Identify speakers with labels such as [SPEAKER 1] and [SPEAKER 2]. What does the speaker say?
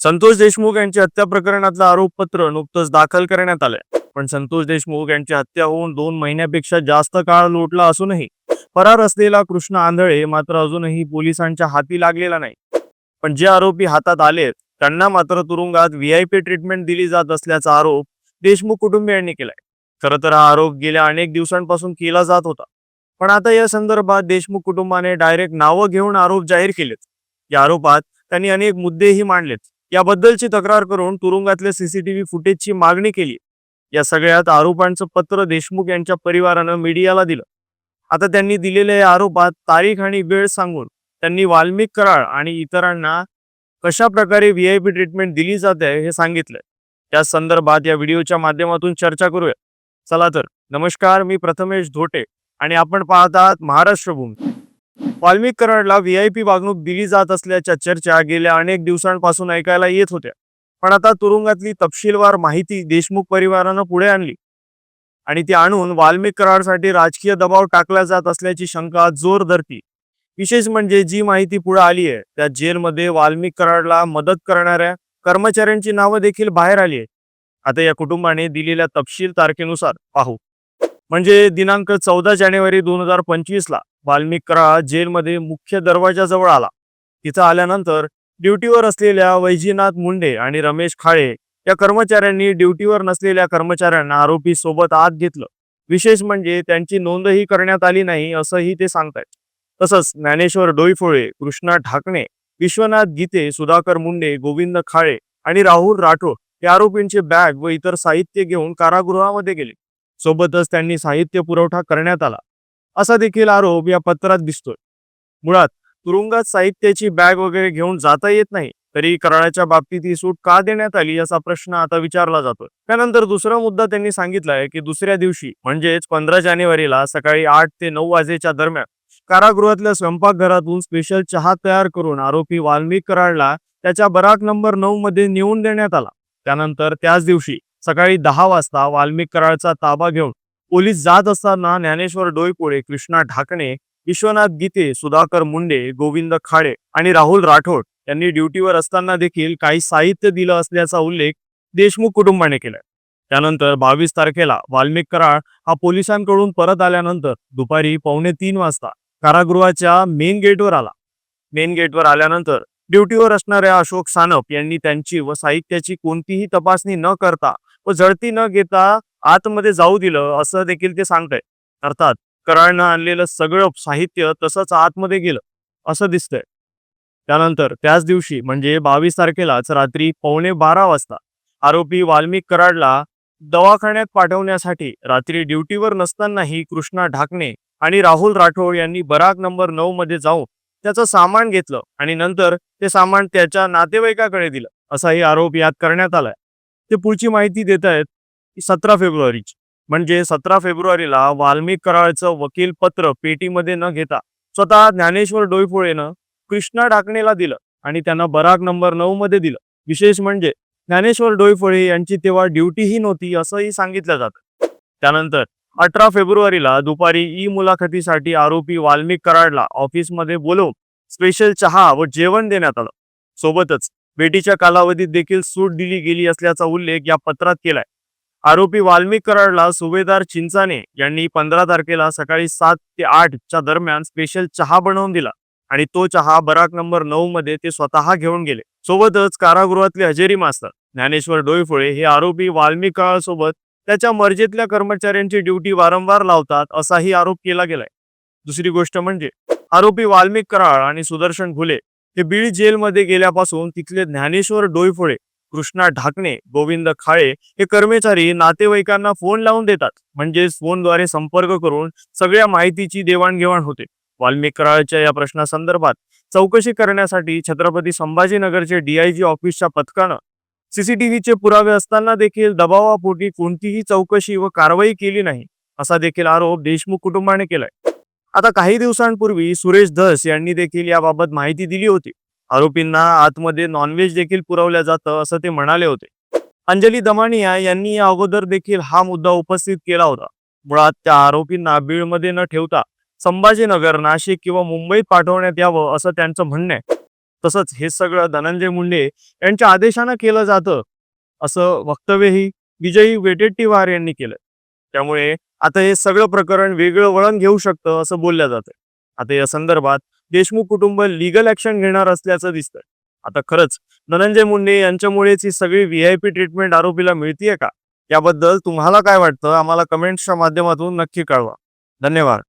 [SPEAKER 1] संतोष देशमुख यांच्या हत्या प्रकरणातलं आरोपपत्र नुकतंच दाखल करण्यात आलंय. पण संतोष देशमुख यांची हत्या होऊन दोन महिन्यापेक्षा जास्त काळ लोटला असूनही फरार असलेला कृष्ण आंधळे मात्र अजूनही पोलिसांच्या हाती लागलेला नाही. पण जे आरोपी हातात आले त्यांना मात्र तुरुंगात व्हीआयपी ट्रीटमेंट दिली जात असल्याचा आरोप देशमुख कुटुंबियांनी केलाय. खरं तर हा आरोप गेल्या अनेक दिवसांपासून केला जात होता. पण आता या संदर्भात देशमुख कुटुंबाने डायरेक्ट नावं घेऊन आरोप जाहीर केलेत. या आरोपात त्यांनी अनेक मुद्देही मांडलेत. याबद्दलची तक्रार करून तुरुंगातल्या सीसीटीव्ही फुटेजची मागणी केली. या सगळ्यात आरोपांचं पत्र देशमुख यांच्या परिवारानं मीडियाला दिलं. आता त्यांनी दिलेल्या या आरोपात तारीख आणि वेळ सांगून त्यांनी वाल्मिक कराळ आणि इतरांना कशा प्रकारे व्ही आय पी ट्रीटमेंट दिली जाते हे सांगितलंय. त्या संदर्भात या व्हिडिओच्या माध्यमातून चर्चा करूया. चला तर नमस्कार मी प्रथमेश धोटे आणि आपण पाहत आहात महाराष्ट्र भूमी. वाल्मिक कराडला व्ही आय पी वागणूक दिली जात असल्याच्या चर्चा गेल्या अनेक दिवसांपासून ऐकायला येत होत्या. पण आता तुरुंगातली तपशीलवार माहिती देशमुख परिवारानं पुढे आणली. आणि ती आणून वाल्मिक कराडसाठी राजकीय दबाव टाकला जात असल्याची शंका जोर धरती. विशेष म्हणजे जी माहिती पुढे आली आहे त्या जेलमध्ये वाल्मिक कराडला मदत करणाऱ्या कर्मचाऱ्यांची नावं देखील बाहेर आली आहेत. आता या कुटुंबाने दिलेल्या तपशील तारखेनुसार पाहू. म्हणजे दिनांक चौदा जानेवारी दोन हजार पंचवीस ला जेलमध्ये मुख्य दरवाजाजवळ आला. तिथं आल्यानंतर ड्युटीवर असलेल्या वैजीनाथ मुंडे आणि रमेश खाळे या कर्मचाऱ्यांनी ड्युटीवर नसलेल्या कर्मचाऱ्यांना आरोपी सोबत आत घेतलं. विशेष म्हणजे त्यांची नोंदही करण्यात आली नाही असंही ते सांगतायत. तसंच ज्ञानेश्वर डोईफोळे कृष्णा ढाकणे विश्वनाथ गीते सुधाकर मुंडे गोविंद खाळे आणि राहुल राठोड या आरोपींचे बॅग व इतर साहित्य घेऊन कारागृहामध्ये गेले. सोबतच त्यांनी साहित्य पुरवठा करण्यात आला. असा देखील आरोप या पत्रात दिसतोय. मुळात तुरुंगात साहित्याची बॅग वगैरे घेऊन जाता येत नाही तरी कराराच्या बाबतीत ही सूट का देण्यात आली असा प्रश्न आता विचारला जातोय. त्यानंतर दुसरा मुद्दा त्यांनी सांगितलाय की दुसऱ्या दिवशी म्हणजेच पंधरा जानेवारीला सकाळी आठ ते नऊ वाजेच्या दरम्यान कारागृहातल्या स्वयंपाकघरातून स्पेशल चहा तयार करून आरोपी वाल्मिक कराडला त्याच्या बराक नंबर नऊ मध्ये नेऊन देण्यात आला. त्यानंतर त्याच दिवशी सकाळी दहा वाजता वाल्मिक कराडचा ताबा घेऊन पोलीस जात असताना ज्ञानेश्वर डोईपोळे कृष्णा ढाकणे विश्वनाथ गीते सुधाकर मुंडे गोविंद खाडे आणि राहुल राठोड यांनी ड्युटीवर असताना देखील काही साहित्य दिलं असल्याचा उल्लेख देशमुख कुटुंबाने केलाय. त्यानंतर बावीस तारखेला वाल्मिक कराड हा पोलिसांकडून परत आल्यानंतर दुपारी पावणे तीन वाजता कारागृहाच्या मेन गेटवर आला. मेन गेटवर आल्यानंतर ड्युटीवर असणाऱ्या अशोक सानप यांनी त्यांची व साहित्याची कोणतीही तपासणी न करता व झडती न घेता आतमध्ये जाऊ दिलं असं देखील ते सांगताय. अर्थात कराडनं आणलेलं सगळं साहित्य तसंच आतमध्ये गेलं असं दिसतंय. त्यानंतर त्याच दिवशी म्हणजे बावीस तारखेलाच रात्री पावणे बारा वाजता आरोपी वाल्मिक कराडला दवाखान्यात पाठवण्यासाठी रात्री ड्युटीवर नसतानाही कृष्णा ढाकणे आणि राहुल राठोड यांनी बराक नंबर नऊ मध्ये जाऊन त्याचं सामान घेतलं आणि नंतर ते सामान त्याच्या नातेवाईकाकडे दिलं असाही आरोप यात करण्यात आलाय. ते पुढची माहिती देत आहेत सतरा फेब्रुवारीची. म्हणजे सतरा फेब्रुवारीला वाल्मिक कराळचं वकील पत्र पेटीमध्ये न घेता स्वतः ज्ञानेश्वर डोईफोळेनं कृष्णा ढाकणेला दिलं आणि त्यांना बराक नंबर नऊ मध्ये दिलं. विशेष म्हणजे ज्ञानेश्वर डोईफोळे यांची तेव्हा ड्युटीही नव्हती असंही सांगितलं जातं. त्यानंतर अठरा फेब्रुवारीला दुपारी ई मुलाखतीसाठी आरोपी वाल्मिक कराडला ऑफिसमध्ये बोलवून स्पेशल चहा व जेवण देण्यात आलं. सोबतच भेटीच्या कालावधीत देखील सूट दिली गेली असल्याचा उल्लेख या पत्रात केलाय. आरोपी वाल्मिक कराडला सुभेदार चिंचाने यांनी पंधरा तारखेला सकाळी सात ते आठ च्या दरम्यान स्पेशल चहा बनवून दिला आणि तो चहा बराक नंबर नऊ मध्ये ते स्वतः घेऊन गेले. सोबतच कारागृहातले हजेरी मास्तर ज्ञानेश्वर डोईफोळे हे आरोपी वाल्मिक कराळसोबत त्याच्या मर्जीतल्या कर्मचाऱ्यांची ड्युटी वारंवार लावतात असाही आरोप केला गेलाय. दुसरी गोष्ट म्हणजे आरोपी वाल्मिक कराळ आणि सुदर्शन घुले हे बीड जेलमध्ये गेल्यापासून तिथले ज्ञानेश्वर डोईफोळे कृष्णा ढाकणे गोविंद खाळे हे कर्मचारी नातेवाईकांना फोन लावून देतात. म्हणजेच फोनद्वारे संपर्क करून सगळ्या माहितीची देवाणघेवाण होते. वाल्मिक कराळच्या या प्रश्नासंदर्भात चौकशी करण्यासाठी छत्रपती संभाजीनगरचे डीआयजी ऑफिसच्या पथकानं सीसीटीव्हीचे पुरावे असताना देखील दबावापोटी कोणतीही चौकशी व कारवाई केली नाही असा देखील आरोप देशमुख कुटुंबाने केलाय. आता काही दिवसांपूर्वी सुरेश धस यांनी देखील याबाबत माहिती दिली होती. आरोपींना आतमध्ये नॉनव्हेज देखील पुरवल्या जातं असं ते म्हणाले होते. अंजली दमानिया यांनी या अगोदर देखील हा मुद्दा उपस्थित केला होता. मुळात त्या आरोपींना बीडमध्ये न ठेवता संभाजीनगर नाशिक किंवा मुंबईत पाठवण्यात यावं असं त्यांचं म्हणणं आहे. तसंच हे सगळं धनंजय मुंडे यांच्या आदेशानं केलं जातं असं वक्तव्यही विजयी वेटेट्टीवार यांनी केलं. त्यामुळे आता हे सगळं प्रकरण वेगळं वळण घेऊ शकतं असं बोलल्या जातं आता या संदर्भात देशमुख कुटुंब लिगल ऍक्शन घेणार असल्याचं दिसतंय. आता खरंच धनंजय मुंडे यांच्यामुळेच ही सगळी व्ही आय पी ट्रीटमेंट आरोपीला मिळतीये का? याबद्दल तुम्हाला काय वाटतं? आम्हाला कमेंट्सच्या माध्यमातून नक्की कळवा. धन्यवाद.